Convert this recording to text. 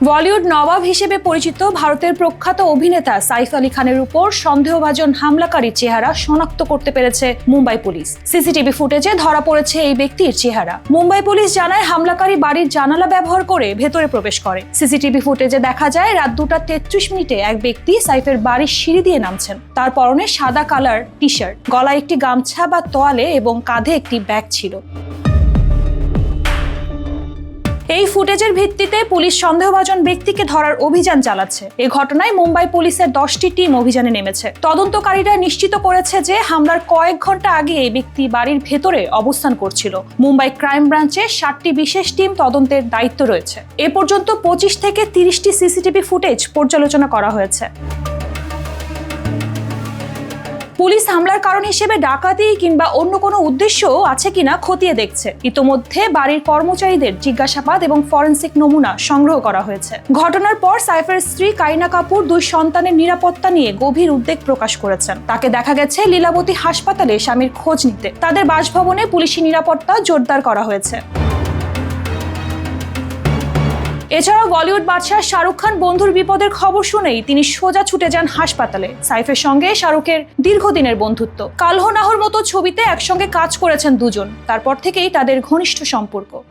বলিউড নবাব হিসেবে পরিচিত ভারতের প্রখ্যাত অভিনেতা সাইফ আলী খানের উপর সন্দেহভাজন হামলাকারীর চেহারা শনাক্ত করতে পেরেছে মুম্বাই পুলিশ। সিসিটিভি ফুটেজে ধরা পড়েছে এই ব্যক্তির চেহারা। মুম্বাই পুলিশ জানায়, হামলাকারী বাড়ির জানালা ব্যবহার করে ভেতরে প্রবেশ করে। সিসিটিভি ফুটেজে দেখা যায়, রাত দুটা তেত্রিশ মিনিটে এক ব্যক্তি সাইফের বাড়ির সিঁড়ি দিয়ে নামছেন। তার পরনে সাদা কালার টি শার্ট গলায় একটি গামছা বা তোয়ালে এবং কাঁধে একটি ব্যাগ ছিল। এই ফুটেজের ভিত্তিতে পুলিশ সন্দেহভাজন ব্যক্তিকে ধরার অভিযান চালাচ্ছে। এ ঘটনায় মুম্বাই পুলিশের দশটি টিম অভিযানে নেমেছে। তদন্তকারীরা নিশ্চিত করেছে যে হামলার কয়েক ঘণ্টা আগে এই ব্যক্তি বাড়ির ভেতরে অবস্থান করছিল। মুম্বাই ক্রাইম ব্রাঞ্চে ষাটটি বিশেষ টিম তদন্তের দায়িত্ব রয়েছে। এ পর্যন্ত পঁচিশ থেকে তিরিশটি সিসিটিভি ফুটেজ পর্যালোচনা করা হয়েছে। পুলিশ হামলার কারণ হিসেবে ডাকাতি কিংবা অন্য কোনো উদ্দেশ্য আছে কিনা খতিয়ে দেখছে। ইতোমধ্যে বাড়ির কর্মচারীদের জিজ্ঞাসাবাদ এবং ফরেন্সিক নমুনা সংগ্রহ করা হয়েছে। ঘটনার পর সাইফের স্ত্রী কারিনা কাপুর দুই সন্তানের নিরাপত্তা নিয়ে গভীর উদ্বেগ প্রকাশ করেছেন। তাকে দেখা গেছে লীলাবতী হাসপাতালে স্বামীর খোঁজ নিতে। তাদের বাসভবনে পুলিশি নিরাপত্তা জোরদার করা হয়েছে। এছাড়াও বলিউড বাদশাহ শাহরুখ খান বন্ধুর বিপদের খবর শুনেই তিনি সোজা ছুটে যান হাসপাতালে। সাইফের সঙ্গে শাহরুখের দীর্ঘদিনের বন্ধুত্ব। কালহ নাহর মতো ছবিতে একসঙ্গে কাজ করেছেন দুজন। তারপর থেকেই তাদের ঘনিষ্ঠ সম্পর্ক।